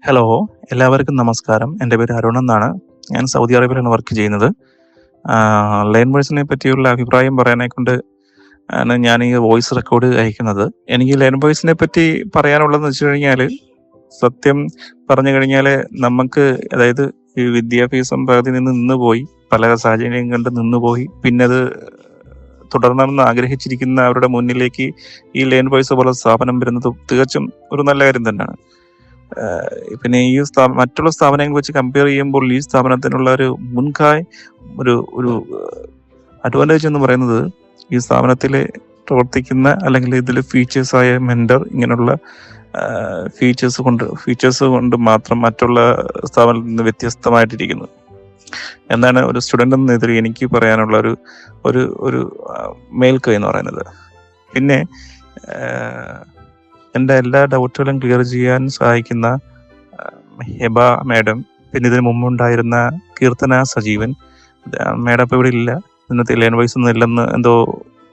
Hello എല്ലാവർക്കും നമസ്കാരം. എന്റെ പേര് അരുൺ എന്നാണ്. ഞാൻ സൗദി അറേബ്യയിലാണ് വർക്ക് ചെയ്യുന്നത്. ലൈൻ ബോയ്സിനെ പറ്റിയുള്ള അഭിപ്രായം പറയാനെ കൊണ്ട് ആണ് ഞാൻ ഈ വോയിസ് റെക്കോർഡ് അയക്കുന്നത്. എനിക്ക് ലൈൻ ബോയ്സിനെ പറ്റി പറയാനുള്ളതെന്ന് വെച്ച് കഴിഞ്ഞാൽ സത്യം പറഞ്ഞു കഴിഞ്ഞാൽ നമുക്ക് അതായത് ഈ വിദ്യാഭ്യാസം പകുതി നിന്ന് നിന്ന് പോയി പല സാഹചര്യം കണ്ട് നിന്ന് പോയി പിന്നെ അത് തുടരണമെന്ന് ആഗ്രഹിച്ചിരിക്കുന്ന അവരുടെ മുന്നിലേക്ക് ഈ ലൈൻ ബോയ്സ് പോലെ സ്ഥാപനം വരുന്നത് തികച്ചും ഒരു നല്ല കാര്യം തന്നെയാണ്. പിന്നെ ഈ സ്ഥാപനം മറ്റുള്ള സ്ഥാപനങ്ങൾ വെച്ച് കമ്പയർ ചെയ്യുമ്പോൾ ഈ സ്ഥാപനത്തിനുള്ള ഒരു മുൻകായ് ഒരു ഒരു അഡ്വാന്റേജ് എന്ന് പറയുന്നത് ഈ സ്ഥാപനത്തിൽ പ്രവർത്തിക്കുന്ന അല്ലെങ്കിൽ ഇതിൽ ഫീച്ചേഴ്സ് ആയ മെന്റർ ഇങ്ങനെയുള്ള ഫീച്ചേഴ്സ് കൊണ്ട് ഫീച്ചേഴ്സ് കൊണ്ട് മാത്രം മറ്റുള്ള സ്ഥാപനത്തിൽ നിന്ന് വ്യത്യസ്തമായിട്ടിരിക്കുന്നു. എന്നാണ് ഒരു സ്റ്റുഡന്റ് എന്ന ഇതിൽ എനിക്ക് പറയാനുള്ള ഒരു ഒരു ഒരു മേൽക്കൈ എന്ന് പറയുന്നത്. പിന്നെ എന്റെ എല്ലാ ഡൗട്ടുകളും ക്ലിയർ ചെയ്യാൻ സഹായിക്കുന്ന ഹെബ മാഡം. പിന്നെ ഇതിന് മുമ്പുണ്ടായിരുന്ന കീർത്തന സജീവൻ. മാഡം ഇപ്പോൾ ഇവിടെ ഇല്ല. ഇന്നത്തെ ലൈൻ വൈസ് ഒന്നും ഇല്ലെന്ന് എന്തോ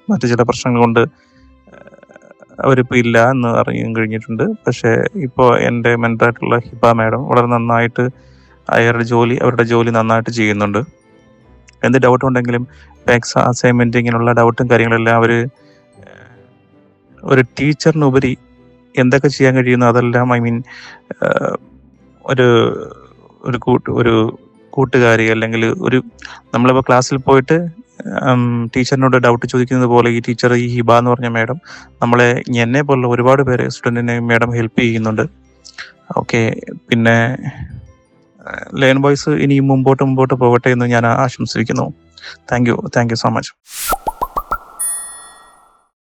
മറ്റു ചില പ്രശ്നങ്ങൾ കൊണ്ട് അവരിപ്പോൾ ഇല്ല എന്ന് അറിയാൻ കഴിഞ്ഞിട്ടുണ്ട്. പക്ഷേ ഇപ്പോൾ എന്റെ മെന്ററായിട്ടുള്ള ഹിബ മാഡം വളരെ നന്നായിട്ട് അയാളുടെ ജോലി അവരുടെ ജോലി നന്നായിട്ട് ചെയ്യുന്നുണ്ട്. എന്ത് ഡൗട്ട് ഉണ്ടെങ്കിലും ടാക്സ് അസൈൻമെന്റ് ഇങ്ങനെയുള്ള ഡൗട്ടും കാര്യങ്ങളെല്ലാം അവർ ഒരു ടീച്ചറിനുപരി എന്തൊക്കെ ചെയ്യാൻ കഴിയുന്നു അതെല്ലാം ഐ മീൻ ഒരു ഒരു കൂട്ട് ഒരു കൂട്ടുകാരി അല്ലെങ്കിൽ ഒരു നമ്മളിപ്പോൾ ക്ലാസ്സിൽ പോയിട്ട് ടീച്ചറിനോട് ഡൗട്ട് ചോദിക്കുന്നത് പോലെ ഈ ടീച്ചർ ഈ ഹിബ എന്ന് പറഞ്ഞ മാഡം നമ്മളെ എന്നെ പോലുള്ള ഒരുപാട് പേരെ സ്റ്റുഡന്റിനെ മാഡം ഹെൽപ്പ് ചെയ്യുന്നുണ്ട്. ഓക്കെ പിന്നെ ലേൺ ബോയ്സ് ഇനി മുമ്പോട്ട് മുമ്പോട്ട് പോകട്ടെ എന്ന് ഞാൻ ആശംസിക്കുന്നു. Thank you thank you so much